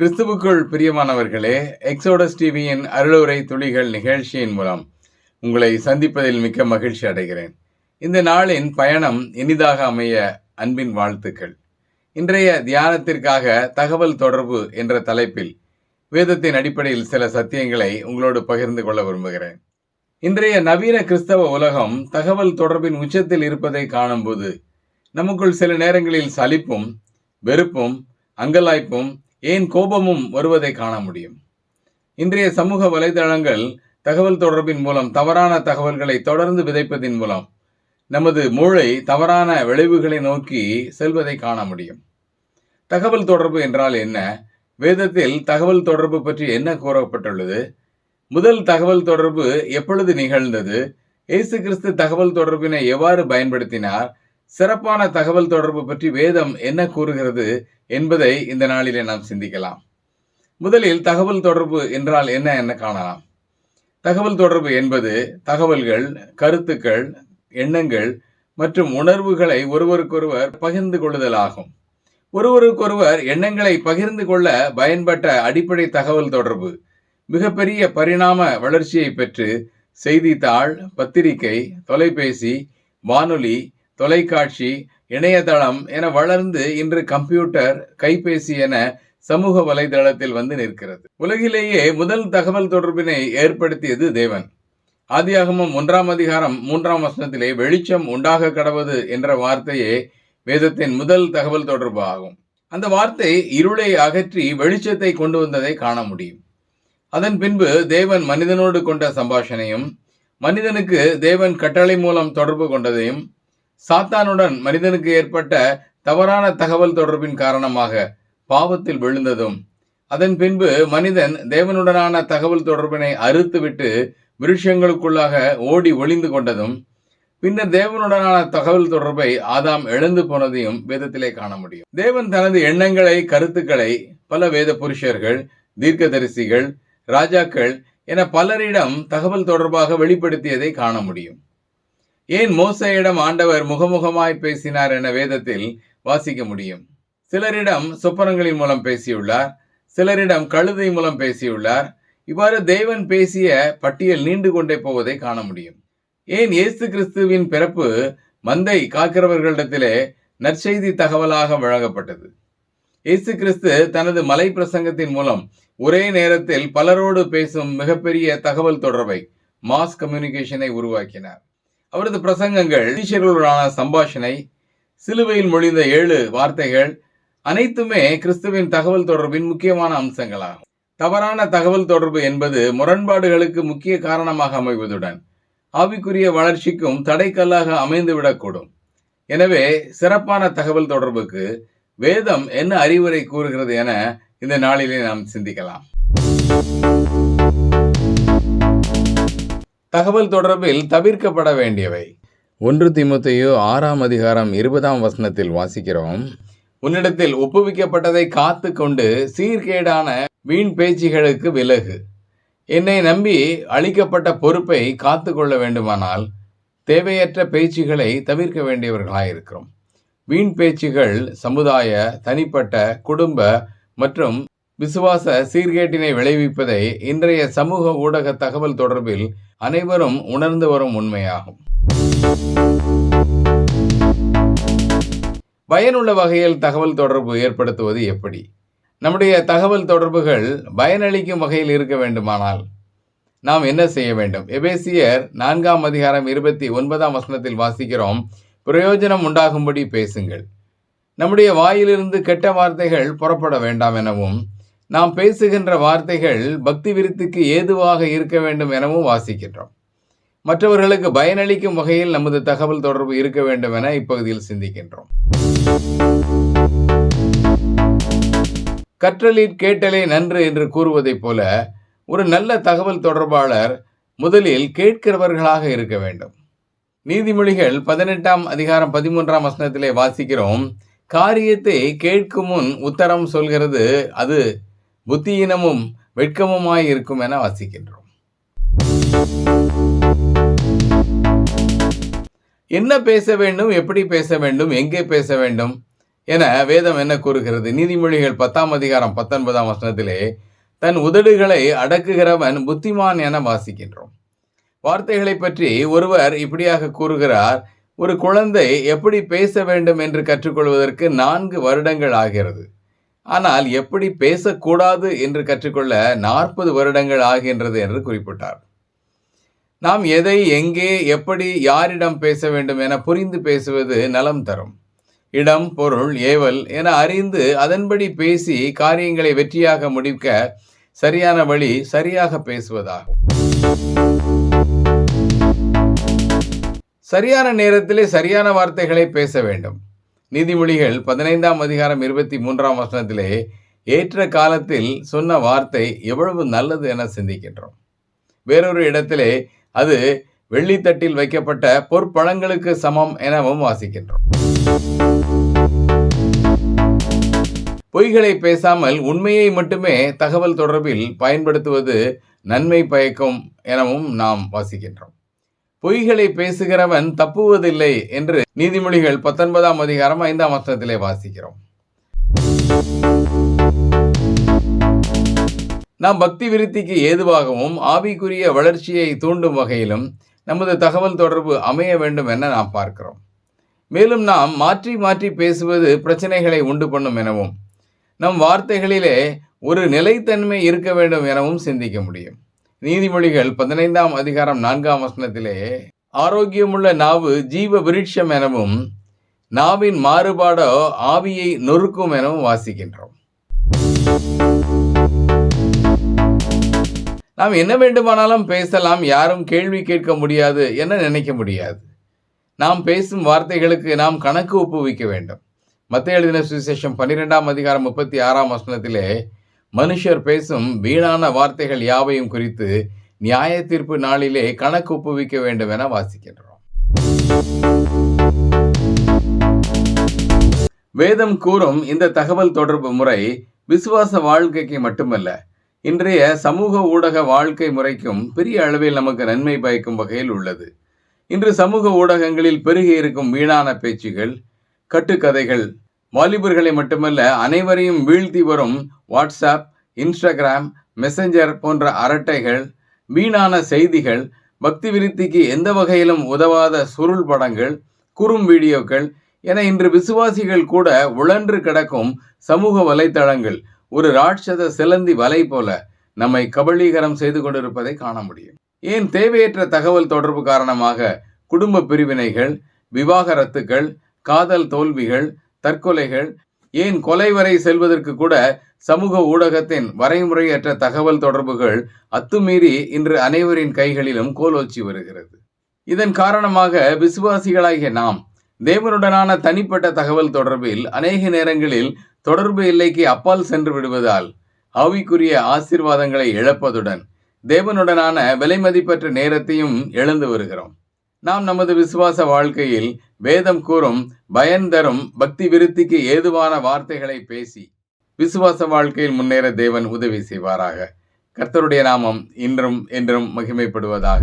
கிறிஸ்துவுக்குள் பிரியமானவர்களே எக்ஸோடஸ் டிவியின் அருளுரை துளிகள் நிகழ்ச்சியின் மூலம் உங்களை சந்திப்பதில் மிக்க மகிழ்ச்சி அடைகிறேன். இந்த நாளின் பயணம் இனிதாக அமைய அன்பின் வாழ்த்துக்கள். இன்றைய தியானத்திற்காக தகவல் தொடர்பு என்ற தலைப்பில் வேதத்தின் அடிப்படையில் சில சத்தியங்களை உங்களோடு பகிர்ந்து கொள்ள விரும்புகிறேன். இன்றைய நவீன கிறிஸ்தவ உலகம் தகவல் தொடர்பின் உச்சத்தில் இருப்பதை காணும்போது நமக்குள் சில நேரங்களில் சலிப்பும் வெறுப்பும் அங்கலாய்ப்பும் ஏன் கோபமும் வருவதை காண முடியும்? இன்றைய சமூக வலைதளங்கள் தகவல் தொடர்பின் மூலம் தவறான தகவல்களை தொடர்ந்து விதைப்பதின் மூலம் நமது மூளை தவறான விளைவுகளை நோக்கி செல்வதை காண முடியும். தகவல் தொடர்பு என்றால் என்ன? வேதத்தில் தகவல் தொடர்பு பற்றி என்ன கூறப்பட்டுள்ளது? முதல் தகவல் தொடர்பு எப்பொழுது நிகழ்ந்தது? இயேசு கிறிஸ்து தகவல் தொடர்பினை எவ்வாறு பயன்படுத்தினார்? சிறப்பான தகவல் தொடர்பு பற்றி வேதம் என்ன கூறுகிறது? என்பதை இந்த நாளிலே நாம் சிந்திக்கலாம். முதலில் தகவல் தொடர்பு என்றால் என்ன என்ன காணலாம். தகவல் தொடர்பு என்பது தகவல்கள் கருத்துக்கள் எண்ணங்கள் மற்றும் உணர்வுகளை ஒருவருக்கொருவர் பகிர்ந்து கொள்ளுதல் ஆகும் ஒருவருக்கொருவர் எண்ணங்களை பகிர்ந்து கொள்ள பயன்பட்ட அடிப்படை தகவல் தொடர்பு. மிகப்பெரிய பரிணாம வளர்ச்சியை பெற்று செய்தித்தாள் பத்திரிகை தொலைபேசி வானொலி தொலைக்காட்சி இணையதளம் என வளர்ந்து இன்று கம்ப்யூட்டர் கைபேசி என சமூக வலைதளத்தில் வந்து நிற்கிறது. உலகிலேயே முதல் தகவல் தொடர்பினை ஏற்படுத்தியது தேவன். ஆதியாகமம் ஒன்றாம் அதிகாரம் மூன்றாம் வசனத்திலே வெளிச்சம் உண்டாக கடவது என்ற வார்த்தையே வேதத்தின் முதல் தகவல் தொடர்பு ஆகும். அந்த வார்த்தை இருளை அகற்றி வெளிச்சத்தை கொண்டு வந்ததை காண முடியும். அதன் பின்பு தேவன் மனிதனோடு கொண்ட சம்பாஷணையும் மனிதனுக்கு தேவன் கட்டளை மூலம் தொடர்பு கொண்டதையும் சாத்தானுடன் மனிதனுக்கு ஏற்பட்ட தவறான தகவல் தொடர்பின் காரணமாக பாவத்தில் விழுந்ததும் அதன் பின்பு மனிதன் தேவனுடனான தகவல் தொடர்பினை அறுத்துவிட்டு விருஷங்களுக்குள்ளாக ஓடி ஒளிந்து கொண்டதும் பின்னர் தேவனுடனான தகவல் தொடர்பை ஆதாம் எழுந்து போனதையும் வேதத்திலே காண முடியும். தேவன் தனது எண்ணங்களை கருத்துக்களை பல வேத புருஷர்கள் தீர்க்கதரிசிகள் ராஜாக்கள் என பலரிடம் தகவல் தொடர்பாக வெளிப்படுத்தியதை காண முடியும். ஏன் மோசையிடம் ஆண்டவர் முகமுகமாய் பேசினார் என வேதத்தில் வாசிக்க முடியும். சிலரிடம் சொப்பனங்களின் மூலம் பேசியுள்ளார் சிலரிடம் கழுதை மூலம் பேசியுள்ளார். இவ்வாறு தேவன் பேசிய பட்டியல் நீண்டு கொண்டே போவதை காண முடியும். ஏன் இயேசு கிறிஸ்துவின் பிறப்பு மந்தை காக்கிறவர்களிடத்திலே நற்செய்தி தகவலாக வழங்கப்பட்டது? இயேசு கிறிஸ்து தனது மலை பிரசங்கத்தின் மூலம் ஒரே நேரத்தில் பலரோடு பேசும் மிகப்பெரிய தகவல் தொடர்பை மாஸ் கம்யூனிகேஷனை உருவாக்கினார். அவரது பிரசங்கங்கள் டீச்சர்களுடனான சம்பாஷணை சிலுவையில் மொழிந்த ஏழு வார்த்தைகள் அனைத்துமே கிறிஸ்துவின் தகவல் தொடர்பின் முக்கியமான அம்சங்களாகும். தவறான தகவல் தொடர்பு என்பது முரண்பாடுகளுக்கு முக்கிய காரணமாக அமைவதுடன் ஆவிக்குரிய வளர்ச்சிக்கும் தடைக்கல்லாக அமைந்துவிடக்கூடும். எனவே சிறப்பான தகவல் தொடர்புக்கு வேதம் என்ன அறிவுரை கூறுகிறது என இந்த நாளிலே நாம் சிந்திக்கலாம். தகவல் தொடர்பில் தவிர்க்கப்பட வேண்டியவை. ஒன்று திமுத்தையோ ஆறாம் அதிகாரம் இருபதாம் வசனத்தில் வாசிக்கிறோம். உன்னிடத்தில் ஒப்புவிக்கப்பட்டதை காத்து கொண்டு சீர்கேடான வீண் பேச்சுகளுக்கு விலகு. என்னை நம்பி அளிக்கப்பட்ட பொறுப்பை காத்து கொள்ள வேண்டுமானால் தேவையற்ற பேச்சுகளை தவிர்க்க வேண்டியவர்களாயிருக்கிறோம். வீண் பேச்சுகள் சமுதாய தனிப்பட்ட குடும்ப மற்றும் விசுவாச சீர்கேட்டினை விளைவிப்பதை இன்றைய சமூக ஊடக தகவல் தொடர்பில் அனைவரும் உணர்ந்து வரும் உண்மையாகும். பயனுள்ள வகையில் தகவல் தொடர்பு ஏற்படுத்துவது எப்படி? நம்முடைய தகவல் தொடர்புகள் பயனளிக்கும் வகையில் இருக்க வேண்டுமானால் நாம் என்ன செய்ய வேண்டும்? எபேசியர் நான்காம் அதிகாரம் இருபத்தி ஒன்பதாம் வசனத்தில் வாசிக்கிறோம். பிரயோஜனம் உண்டாகும்படி பேசுங்கள். நம்முடைய வாயிலிருந்து கெட்ட வார்த்தைகள் புறப்பட வேண்டாம் எனவும் நாம் பேசுகின்ற வார்த்தைகள் பக்தி விருத்திக்கு ஏதுவாக இருக்க வேண்டும் எனவும் வாசிக்கின்றோம். மற்றவர்களுக்கு பயனளிக்கும் வகையில் நமது தகவல் தொடர்பு இருக்க வேண்டும் என இப்பகுதியில் சிந்திக்கின்றோம். கற்றலில் கேட்டலே நன்று என்று கூறுவதைப் போல ஒரு நல்ல தகவல் தொடர்பாளர் முதலில் கேட்கிறவர்களாக இருக்க வேண்டும். நீதிமொழிகள் பதினெட்டாம் அதிகாரம் பதிமூன்றாம் வசனத்திலே வாசிக்கிறோம் காரியத்தை கேட்கும் முன் உத்தரம் சொல்கிறது அது புத்தியினமும் வெட்கமுமாய் இருக்கும் என வாசிக்கின்றோம். என்ன பேச வேண்டும் எப்படி பேச வேண்டும் எங்கே பேச வேண்டும் என வேதம் என்ன கூறுகிறது? நீதிமொழிகள் பத்தாம் அதிகாரம் பத்தொன்பதாம் வசனத்திலே தன் உதடுகளை அடக்குகிறவன் புத்திமான் என வாசிக்கின்றோம். வார்த்தைகளை பற்றி ஒருவர் இப்படியாக கூறுகிறார் ஒரு குழந்தை எப்படி பேச வேண்டும் என்று கற்றுக்கொள்வதற்கு நான்கு வருடங்கள் ஆகிறது. ஆனால் எப்படி பேசக்கூடாது என்று கற்றுக்கொள்ள நாற்பது வருடங்கள் ஆகின்றது என்று குறிப்பிட்டார். நாம் எதை எங்கே எப்படி யாரிடம் பேச வேண்டும் என புரிந்து பேசுவது நலம் தரும். இடம் பொருள் ஏவல் என அறிந்து அதன்படி பேசி காரியங்களை வெற்றியாக முடிக்க சரியான வழி சரியாக பேசுவதாகும். சரியான நேரத்திலே சரியான வார்த்தைகளை பேச வேண்டும். நீதிமொழிகள் பதினைந்தாம் அதிகாரம் இருபத்தி மூன்றாம் வசனத்திலே ஏற்ற காலத்தில் சொன்ன வார்த்தை எவ்வளவு நல்லது என சிந்திக்கின்றோம். வேறொரு இடத்திலே அது வெள்ளித்தட்டில் வைக்கப்பட்ட பொற்பழங்களுக்கு சமம் எனவும் வாசிக்கின்றோம். பொய்களை பேசாமல் உண்மையை மட்டுமே தகவல் தொடர்பில் பயன்படுத்துவது நன்மை பயக்கும் எனவும் நாம் வாசிக்கின்றோம். பொய்களை பேசுகிறவன் தப்புவதில்லை என்று நீதிமொழிகள் பத்தொன்பதாம் அதிகாரம் ஐந்தாம் வசனத்திலே வாசிக்கிறோம். நாம் பக்தி விருத்திக்கு ஏதுவாகவும் ஆவிக்குரிய வளர்ச்சியை தூண்டும் வகையிலும் நமது தகவல் தொடர்பு அமைய வேண்டும் என நாம் பார்க்கிறோம். மேலும் நாம் மாற்றி மாற்றி பேசுவது பிரச்சனைகளை உண்டு பண்ணும் எனவும் நம் வார்த்தைகளிலே ஒரு நிலைத்தன்மை இருக்க வேண்டும் எனவும் சிந்திக்க முடியும். நீதிமொழிகள் பதினைந்தாம் அதிகாரம் நான்காம் வசனத்திலே ஆரோக்கியமுள்ள நாவு ஜீவ விருட்சம் எனவும் நாவின் மாறுபாடோ ஆவியை நொறுக்கும் எனவும் வாசிக்கின்றோம். நாம் என்ன வேண்டுமானாலும் பேசலாம் யாரும் கேள்வி கேட்க முடியாது என நினைக்க முடியாது. நாம் பேசும் வார்த்தைகளுக்கு நாம் கணக்கு ஒப்புவிக்க வேண்டும். மத்திய எழுதின சுவிசேஷம் பன்னிரெண்டாம் அதிகாரம் முப்பத்தி ஆறாம் வசனத்திலே மனுஷர் பேசும் வீணான வார்த்தைகள் யாவையும் குறித்து நியாய தீர்ப்பு நாளிலே கணக்கு ஒப்புவிக்க வேண்டும் என வாசிக்கின்றோம். வேதம் கூறும் இந்த தகவல் தொடர்பு முறை விசுவாச வாழ்க்கைக்கு மட்டுமல்ல இன்றைய சமூக ஊடக வாழ்க்கை முறைக்கும் பெரிய அளவில் நமக்கு நன்மை பயக்கும் வகையில் உள்ளது. இன்று சமூக ஊடகங்களில் பெருகி இருக்கும் வீணான பேச்சுகள் கட்டுக்கதைகள் வாலிபர்களை மட்டுமல்ல அனைவரையும் வீழ்த்தி வரும் வாட்ஸ்அப் இன்ஸ்டாகிராம் மெசஞ்சர் போன்ற அரட்டைகள் வீணான செய்திகள் பக்தி விருத்திக்கு எந்த வகையிலும் உதவாத சுருள் படங்கள் குறும் வீடியோக்கள் என இன்று விசுவாசிகள் கூட உழன்று கிடக்கும் சமூக வலைத்தளங்கள் ஒரு ராட்சத சிலந்தி வலை போல நம்மை கபலீகரம் செய்து கொண்டிருப்பதை காண முடியும். ஏன் தேவையற்ற தகவல் தொடர்பு காரணமாக குடும்ப பிரிவினைகள் விவாகரத்துகள் காதல் தோல்விகள் தற்கொலைகள் ஏன் கொலை வரை செல்வதற்கு கூட சமூக ஊடகத்தின் வரைமுறையற்ற தகவல் தொடர்புகள் அத்துமீறி இன்று அனைவரின் கைகளிலும் கோலோச்சி வருகிறது. இதன் காரணமாக விசுவாசிகளாகிய நாம் தேவனுடனான தனிப்பட்ட தகவல் தொடர்பில் அநேக நேரங்களில் தொடர்பு எல்லைக்கு அப்பால் சென்று விடுவதால் ஆவிக்குரிய ஆசீர்வாதங்களை இழப்பதுடன் தேவனுடனான விலைமதிப்பற்ற நேரத்தையும் இழந்து வருகிறோம். நாம் நமது விசுவாச வாழ்க்கையில் வேதம் கூறும் பயன்தரும் பக்தி விருத்திக்கு ஏதுவான வார்த்தைகளை பேசி விசுவாச வாழ்க்கையில் முன்னேற தேவன் உதவி செய்வாராக. கர்த்தருடைய நாமம் இன்றும் என்றும் மகிமைப்படுவதாக.